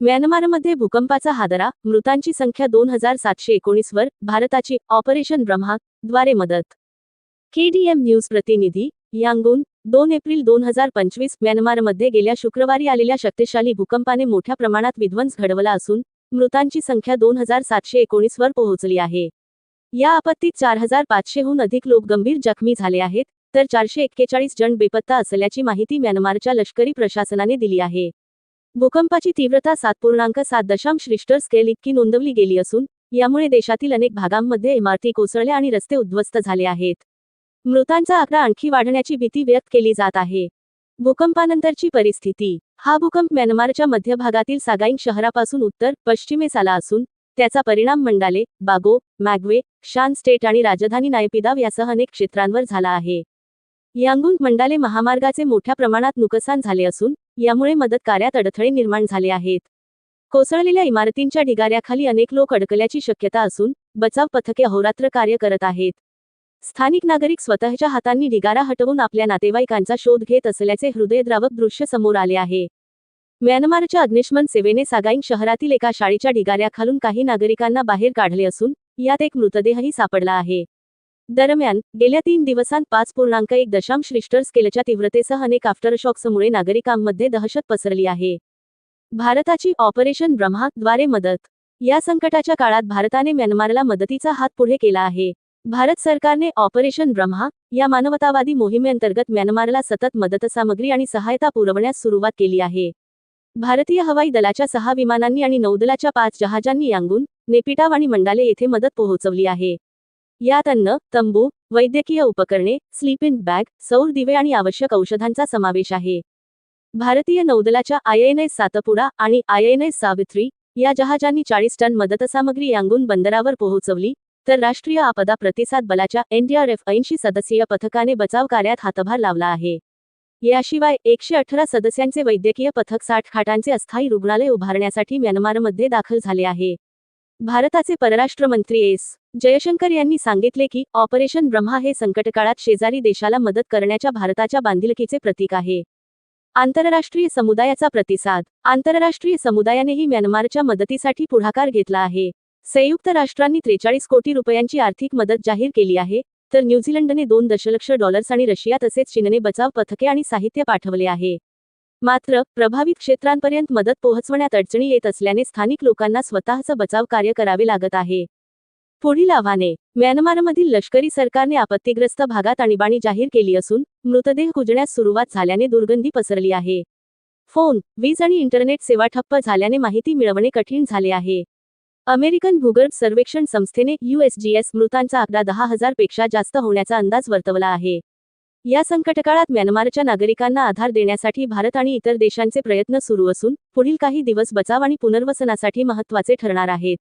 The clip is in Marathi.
म्यानमारमध्ये भूकंपाचा हादरा मृतांची संख्या दोन हजार सातशे एकोणीस वर भारताची ऑपरेशन ब्रह्मा द्वारे मदत. केडीएम न्यूज प्रतिनिधी यांगून दोन एप्रिल दोन हजार पंचवीस म्यानमारमध्ये गेल्या शुक्रवारी आलेल्या शक्तिशाली भूकंपाने मोठ्या प्रमाणात विध्वंस घडवला असून मृतांची संख्या दोन हजार सातशे एकोणीस वर पोहोचली आहे. या आपत्तीत चार हजार पाचशेहून अधिक लोक गंभीर जखमी झाले आहेत तर चारशे एक्केचाळीस जण बेपत्ता असल्याची माहिती म्यानमारच्या लष्करी प्रशासनाने दिली आहे. भूकंपाची तीव्रता सात पूर्णांक सात दशांश रिश्टर स्केल इतकी नोंदवली गेली असून यामुळे देशातील अनेक भागांमध्ये इमारती कोसळल्या आणि रस्ते उद्ध्वस्त झाले आहेत. मृतांचा आकडा आणखी वाढण्याची भीती व्यक्त केली जात आहे. भूकंपानंतरची परिस्थिती. हा भूकंप म्यानमारच्या मध्य भागातील सागाईंग शहरापासून उत्तर पश्चिमेस आला असून त्याचा परिणाम मंडाले बागो मॅगवे शान स्टेट आणि राजधानी नायपिदाव यासह अनेक क्षेत्रांवर झाला आहे. यांगून मंडाले महामार्गाचे मोठ्या प्रमाणात नुकसान झाले असून यामुळे मदत कार्यात अडथळे निर्माण झाले आहेत. कोसळलेल्या इमारतींच्या ढिगाऱ्याखाली अनेक लोक अडकल्याची शक्यता असून बचाव पथके अहोरात्र कार्य करत आहेत. स्थानिक नागरिक स्वतःच्या हातांनी ढिगारा हटवून आपल्या नातेवाईकांचा शोध घेत असल्याचे हृदयद्रावक दृश्य समोर आले आहे. म्यानमारच्या अग्निशमन सेवेने सागाईंग शहरातील एका शाळेच्या ढिगाऱ्याखालून काही नागरिकांना बाहेर काढले असून यात एक मृतदेहही सापडला आहे. दरम्यान गेल्या तीन दिवसांत पाच पूर्णांक एक दशांश रिस्टर स्केलच्या तीव्रतेसह अनेक आफ्टरशॉक्समुळे नागरिकांमध्ये दहशत पसरली आहे. भारताची ऑपरेशन ब्रह्मा द्वारे मदत. या संकटाच्या काळात भारताने म्यानमारला मदतीचा हात पुढे केला आहे. भारत सरकारने ऑपरेशन ब्रह्मा या मानवतावादी मोहिमेअंतर्गत म्यानमारला सतत मदतसामग्री आणि सहायता पुरवण्यास सुरुवात केली आहे. भारतीय हवाई दलाच्या सहा विमानांनी आणि नौदलाच्या पाच जहाजांनी यांगून नेपिटाव आणि मंडाले येथे मदत पोहोचवली आहे. यात अन्न तंबू वैद्यकीय उपकरणे स्लीपिंग बॅग सौर दिवे आणि आवश्यक औषधांचा समावेश आहे. भारतीय नौदलाच्या आयएनएस सातपुडा आणि आयएनएस सावित्री या जहाजांनी चाळीस टन मदतसामग्री यांगून बंदरावर पोहोचवली तर राष्ट्रीय आपदा प्रतिसाद बलाच्या एनडीआरएफ ऐंशी सदस्यीय पथकाने बचाव कार्यात हातभार लावला आहे. याशिवाय एकशे अठरा सदस्यांचे वैद्यकीय पथक साठ खाटांचे अस्थायी रुग्णालय उभारण्यासाठी म्यानमारमध्ये दाखल झाले आहे. भारताचे परराष्ट्र मंत्री एस. जयशंकर यांनी सांगितले की ऑपरेशन ब्रह्मा हे संकटकाळात शेजारी देशाला मदत करण्याच्या भारताच्या बांधिलकीचे प्रतीक आहे. आंतरराष्ट्रीय समुदायाचा प्रतिसाद. आंतरराष्ट्रीय समुदायानेही म्यानमारच्या मदतीसाठी पुढाकार घेतला आहे. संयुक्त राष्ट्रांनी त्रेचाळीस कोटी रुपयांची आर्थिक मदत जाहीर केली आहे तर न्यूझीलंडने दोन दशलक्ष डॉलर्स आणि रशिया तसेच चीनने बचाव पथके आणि साहित्य पाठवले आहे. मात्र प्रभावित क्षेत्रांपर्यंत मदत पोहोचवण्यात अडचणी येत असल्याने स्थानिक लोकांना स्वतःचं बचाव कार्य करावे लागत आहे. पुढील आव्हाने म्यानमारमधील लष्करी सरकारने आपत्तीग्रस्त भागात आणीबाणी जाहीर केली असून मृतदेह कुजण्यास सुरुवात झाल्याने दुर्गंधी पसरली आहे. फोन वीज आणि इंटरनेट सेवा ठप्प झाल्याने माहिती मिळवणे कठीण झाले आहे. अमेरिकन भूगर्भ सर्वेक्षण संस्थेने यूएसजीएस मृतांचा आकडा दहा हजारपेक्षा जास्त होण्याचा अंदाज वर्तवला आहे. या संकटकाळात म्यानमारच्या नागरिकांना आधार देण्यासाठी भारत आणि इतर देशांचे प्रयत्न सुरू असून पुढील काही दिवस बचाव आणि पुनर्वसनासाठी महत्त्वाचे ठरणार आहेत.